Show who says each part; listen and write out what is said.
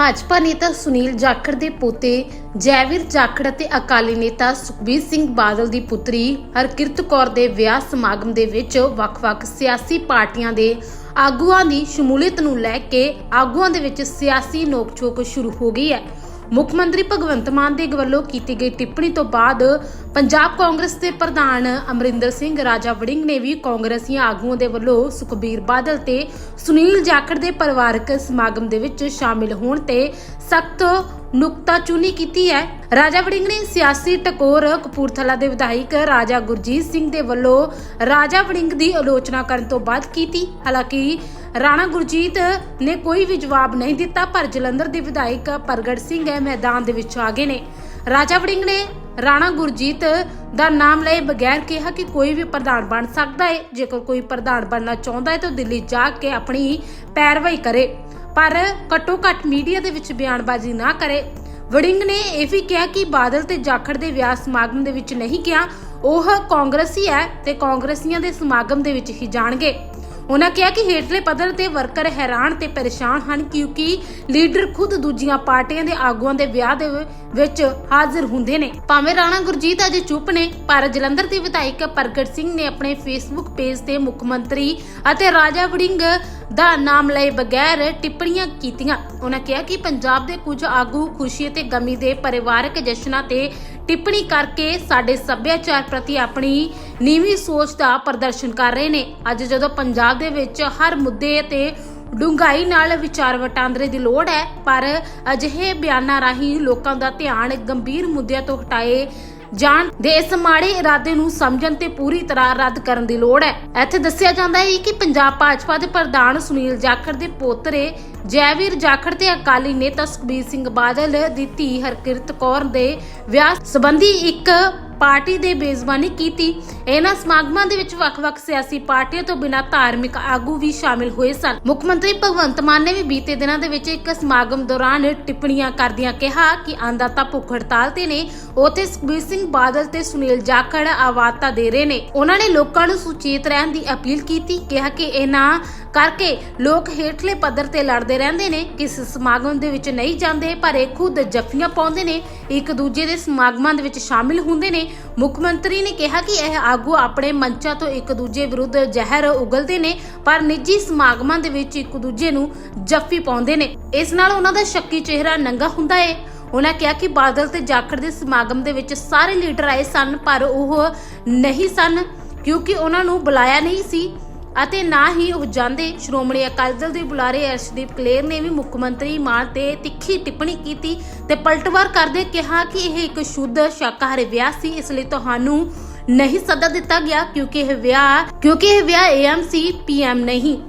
Speaker 1: ਭਾਜਪਾ ਨੇਤਾ ਸੁਨੀਲ ਜਾਖੜ ਦੇ ਪੋਤੇ ਜੈਵੀਰ ਜਾਖੜ ਅਤੇ ਅਕਾਲੀ ਨੇਤਾ ਸੁਖਬੀਰ ਸਿੰਘ ਬਾਦਲ ਦੀ ਪੁੱਤਰੀ ਹਰਕਿਰਤ ਕੌਰ ਦੇ ਵਿਆਹ ਸਮਾਗਮ ਦੇ ਵਿੱਚ ਵੱਖ-ਵੱਖ ਸਿਆਸੀ ਪਾਰਟੀਆਂ ਦੇ ਆਗੂਆਂ ਦੀ ਸ਼ਮੂਲੀਅਤ ਨੂੰ ਲੈ ਕੇ ਆਗੂਆਂ ਦੇ ਵਿੱਚ ਸਿਆਸੀ ਨੋਕ-ਝੋਕ ਸ਼ੁਰੂ ਹੋ ਗਈ ਹੈ। ਮੁੱਖ ਮੰਤਰੀ ਭਗਵੰਤ ਮਾਨ ਦੇ ਵੱਲੋਂ ਕੀਤੀ ਗਈ ਟਿੱਪਣੀ ਤੋਂ ਬਾਅਦ ਪੰਜਾਬ ਕਾਂਗਰਸ ਦੇ ਪ੍ਰਧਾਨ ਅਮਰਿੰਦਰ ਸਿੰਘ, ਰਾਜਾ ਵੜਿੰਗ ਨੇ ਵੀ ਕਾਂਗਰਸੀਆਂ ਆਗੂਆਂ ਦੇ ਵੱਲੋਂ ਸੁਖਬੀਰ ਬਾਦਲ ਤੇ ਸੁਨੀਲ ਜਾਖੜ ਦੇ ਪਰਿਵਾਰਕ ਸਮਾਗਮ ਦੇ ਵਿੱਚ ਸ਼ਾਮਿਲ ਹੋਣ ਤੇ ਸਖਤ ਨੁਕਤਾਚੂਨੀ ਕੀਤੀ ਹੈ। ਰਾਜਾ ਵੜਿੰਗ ਨੇ ਸਿਆਸੀ ਟਕੋਰ, ਕਪੂਰਥਲਾ ਦੇ ਵਿਧਾਇਕ ਰਾਜਾ ਗੁਰਜੀਤ ਸਿੰਘ ਦੇ ਵੱਲੋਂ ਰਾਜਾ ਵੜਿੰਗ ਦੀ ਆਲੋਚਨਾ ਕਰਨ ਤੋਂ ਬਾਅਦ ਕੀਤੀ। ਹਾਲਾਂਕਿ, ਰਾਣਾ ਗੁਰਜੀਤ ਨੇ ਕੋਈ ਵੀ ਜਵਾਬ ਨਹੀਂ ਦਿੱਤਾ, ਪਰ ਜਲੰਧਰ ਦੇ ਵਿਧਾਇਕ ਪ੍ਰਗਟ ਸਿੰਘ ਇਹ ਮੈਦਾਨ ਦੇ ਵਿੱਚ ਆ ਗਏ ਨੇ। ਰਾਜਾ ਵੜਿੰਗ ਨੇ ਰਾਣਾ ਗੁਰਜੀਤ ਦਾ ਨਾਮ ਲਏ ਬਗੈਰ ਕਿਹਾ ਕਿ ਕੋਈ ਵੀ ਪ੍ਰਧਾਨ ਬਣ ਸਕਦਾ ਹੈ। ਜੇਕਰ ਕੋਈ ਪ੍ਰਧਾਨ ਬਣਨਾ ਚਾਹੁੰਦਾ ਹੈ ਤਾਂ ਦਿੱਲੀ ਜਾ ਕੇ ਆਪਣੀ ਪੈਰਵਾਈ ਕਰੇ। ਪਰ ਘੱਟੋ ਘੱਟ ਮੀਡੀਆ ਦੇ ਵਿੱਚ ਬਿਆਨਬਾਜ਼ੀ ਨਾ ਕਰੇ। ਵੜਿੰਗ ਨੇ ਇਹ ਵੀ ਕਿਹਾ ਕਿ ਬਾਦਲ ਤੇ ਜਾਖੜ ਦੇ ਵਿਆਹ ਸਮਾਗਮ ਦੇ ਵਿੱਚ ਨਹੀਂ ਗਿਆ ਉਹ ਕਾਂਗਰਸੀ ਹੈ ਤੇ ਕਾਂਗਰਸੀਆਂ ਦੇ ਸਮਾਗਮ ਦੇ ਵਿੱਚ ਹੀ ਜਾਣਗੇ। ਉਹਨਾਂ ਕਿਹਾ ਕਿ ਹੇਠਲੇ ਪੱਧਰ ਤੇ ਵਰਕਰ ਹੈਰਾਨ ਤੇ ਪਰੇਸ਼ਾਨ ਹਨ ਕਿਉਂਕਿ ਲੀਡਰ ਖੁਦ ਦੂਜੀਆਂ ਪਾਰਟੀਆਂ ਦੇ ਆਗੂਆਂ ਦੇ ਵਿਆਹ ਦੇ ਵਿੱਚ ਹਾਜ਼ਰ ਹੁੰਦੇ ਨੇ। ਭਾਵੇਂ ਰਾਣਾ ਗੁਰਜੀਤ ਅਜੇ ਚੁੱਪ ਨੇ, ਪਰ ਜਲੰਧਰ ਦੇ ਵਿਧਾਇਕ ਪ੍ਰਗਟ ਸਿੰਘ ਨੇ ਆਪਣੇ ਫੇਸਬੁੱਕ ਪੇਜ ਤੇ ਮੁੱਖ ਮੰਤਰੀ ਅਤੇ ਰਾਜਾ ਵੜਿੰਗ ਦਾ ਨਾਮ ਲਏ ਬਗੈਰ ਟਿੱਪਣੀਆਂ ਕੀਤੀਆਂ। ਉਹਨਾਂ ਕਿਹਾ ਕਿ ਪੰਜਾਬ ਦੇ ਕੁਝ ਆਗੂ ਖੁਸ਼ੀ ਅਤੇ ਗਮੀ ਦੇ ਪਰਿਵਾਰਕ ਜਸ਼ਨਾਂ ਤੇ ਟਿੱਪਣੀ ਕਰਕੇ ਸਾਡੇ ਸੱਭਿਆਚਾਰ ਪ੍ਰਤੀ ਆਪਣੀ ਨੀਵੀਂ ਸੋਚ ਦਾ ਪ੍ਰਦਰਸ਼ਨ ਕਰ ਰਹੇ ਨੇ। ਅੱਜ ਜਦੋਂ ਪੰਜਾਬ ਦੇ ਵਿੱਚ ਹਰ ਮੁੱਦੇ ਤੇ ਡੂੰਘਾਈ ਨਾਲ ਵਿਚਾਰ ਵਟਾਂਦਰੇ ਦੀ ਲੋੜ ਹੈ, ਪਰ ਅਜਿਹੇ ਬਿਆਨਾਂ ਰਾਹੀਂ ਲੋਕਾਂ ਦਾ ਧਿਆਨ ਗੰਭੀਰ ਮੁੱਦਿਆਂ ਤੋਂ ਹਟਾਏ ਜਾਣ ਦੇ ਇਸ ਮਾੜੇ ਇਰਾਦੇ ਨੂੰ ਸਮਝਣ ਤੇ ਪੂਰੀ ਤਰ੍ਹਾਂ ਰੱਦ ਕਰਨ ਦੀ ਲੋੜ ਹੈ। ਇੱਥੇ ਦੱਸਿਆ ਜਾਂਦਾ ਹੈ ਕਿ ਪੰਜਾਬ ਭਾਜਪਾ ਦੇ ਪ੍ਰਧਾਨ ਸੁਨੀਲ ਜਾਖੜ ਦੇ ਪੋਤਰੇ ਜੈਵੀਰ ਜਾਖੜ ਤੇ ਅਕਾਲੀ ਨੇਤਾ ਸੁਖਬੀਰ ਸਿੰਘ ਬਾਦਲ ਦੀ ਧੀ ਹਰਕਿਰਤ ਕੌਰ ਦੇ ਵਿਆਹ ਸੰਬੰਧੀ ਇੱਕ ਪਾਰਟੀ ਦੇ ਬੇਜ਼ਬਾਨੀ ਕੀਤੀ। ਇਹਨਾਂ ਸਮਾਗਮਾਂ ਦੇ ਵਿੱਚ ਵੱਖ-ਵੱਖ ਸਿਆਸੀ ਪਾਰਟੀਆਂ ਤੋਂ ਬਿਨਾਂ ਧਾਰਮਿਕ ਆਗੂ ਵੀ ਸ਼ਾਮਿਲ ਹੋਏ ਸਨ। ਮੁੱਖ ਮੰਤਰੀ ਭਗਵੰਤ ਮਾਨ ਨੇ ਵੀ ਬੀਤੇ ਦਿਨਾਂ ਦੇ ਵਿੱਚ ਇੱਕ ਸਮਾਗਮ ਦੌਰਾਨ ਟਿੱਪਣੀਆਂ ਕਰਦਿਆਂ ਕਿਹਾ ਕਿ ਆਂਦਾਤਾ ਭੁੱਖ ਹੜਤਾਲ ਤੇ ਨੇ। ਉਥੇ ਸੁਖਬੀਰ ਸਿੰਘ ਬਾਦਲ ਤੇ ਸੁਨੀਲ ਜਾਖੜ ਆਵਾਜ਼ਤਾ ਦੇ ਰਹੇ ਨੇ। ਉਹਨਾਂ ਨੇ ਲੋਕਾਂ ਨੂੰ ਸੁਚੇਤ ਰਹਿਣ ਦੀ ਅਪੀਲ ਕੀਤੀ, ਕਿਹਾ ਕਿ ਇਹਨਾਂ ਕਰਕੇ ਲੋਕ ਹੇਠਲੇ ਪੱਧਰ ਤੇ ਲੜਦੇ ਰਹਿੰਦੇ ਨੇ। ਕਿਸ ਸਮਾਗਮ ਦੇ ਵਿੱਚ ਨਹੀਂ ਜਾਂਦੇ, ਪਰ ਇਹ ਖੁਦ ਜੱਫੀਆਂ ਪਾਉਂਦੇ ਨੇ। ਇੱਕ ਦੂਜੇ ਦੇ ਸਮਾਗਮਾਂ ਦੇ ਵਿੱਚ ਸ਼ਾਮਿਲ ਹੁੰਦੇ ਨੇ। ਮੁੱਖ ਮੰਤਰੀ ਨੇ ਕਿਹਾ ਕਿ ਇਹ ਆਗੂ ਆਪਣੇ ਮੰਚਾਂ ਤੋਂ ਇੱਕ ਦੂਜੇ ਵਿਰੁੱਧ ਜ਼ਹਿਰ ਉਗਲਦੇ ਨੇ, ਪਰ ਨਿੱਜੀ ਸਮਾਗਮਾਂ ਦੇ ਵਿੱਚ ਇੱਕ ਦੂਜੇ ਨੂੰ ਜੱਫੀ ਪਾਉਂਦੇ ਨੇ। ਇਸ ਨਾਲ ਉਹਨਾਂ ਦਾ ਸ਼ੱਕੀ ਚਿਹਰਾ ਨੰਗਾ ਹੁੰਦਾ ਹੈ ਉਹਨਾਂ ਕਿਹਾ ਕਿ ਬਾਦਲ ਤੇ ਜਾਖੜ ਦੇ ਸਮਾਗਮ ਦੇ ਵਿੱਚ ਸਾਰੇ ਲੀਡਰ ਆਏ ਸਨ, ਪਰ ਉਹ ਨਹੀਂ ਸਨ, ਕਿਉਂਕਿ ਉਹਨਾਂ ਨੂੰ ਬੁਲਾਇਆ ਨਹੀਂ ਸੀ। ਅਤੇ ਨਾ ਹੀ ਉਹ ਜਾਂਦੇ। ਸ਼੍ਰੋਮਣੀ ਅਕਾਲੀ ਦਲ ਦੇ ਬੁਲਾਰੇ ਅਰਸ਼ਦੀਪ ਕਲੇਰ ਨੇ ਵੀ ਮੁੱਖ ਮੰਤਰੀ ਮਾਨ ਤੇ ਤਿੱਖੀ ਟਿੱਪਣੀ ਕੀਤੀ ਤੇ ਪਲਟਵਾਰ ਕਰਦੇ ਕਿਹਾ ਕਿ ਇਹ ਇੱਕ ਸ਼ੁੱਧ, ਸ਼ਾਕਾਹਾਰੀ ਵਿਆਹ ਸੀ। ਇਸ ਲਈ ਤੁਹਾਨੂੰ ਨਹੀਂ ਸੱਦਾ ਦਿੱਤਾ ਗਿਆ ਕਿਉਂਕਿ ਇਹ ਵਿਆਹ ਕਿਉਂਕਿ ਇਹ ਵਿਆਹ ਏਐਮ ਸੀ ਪੀਐਮ ਨਹੀਂ।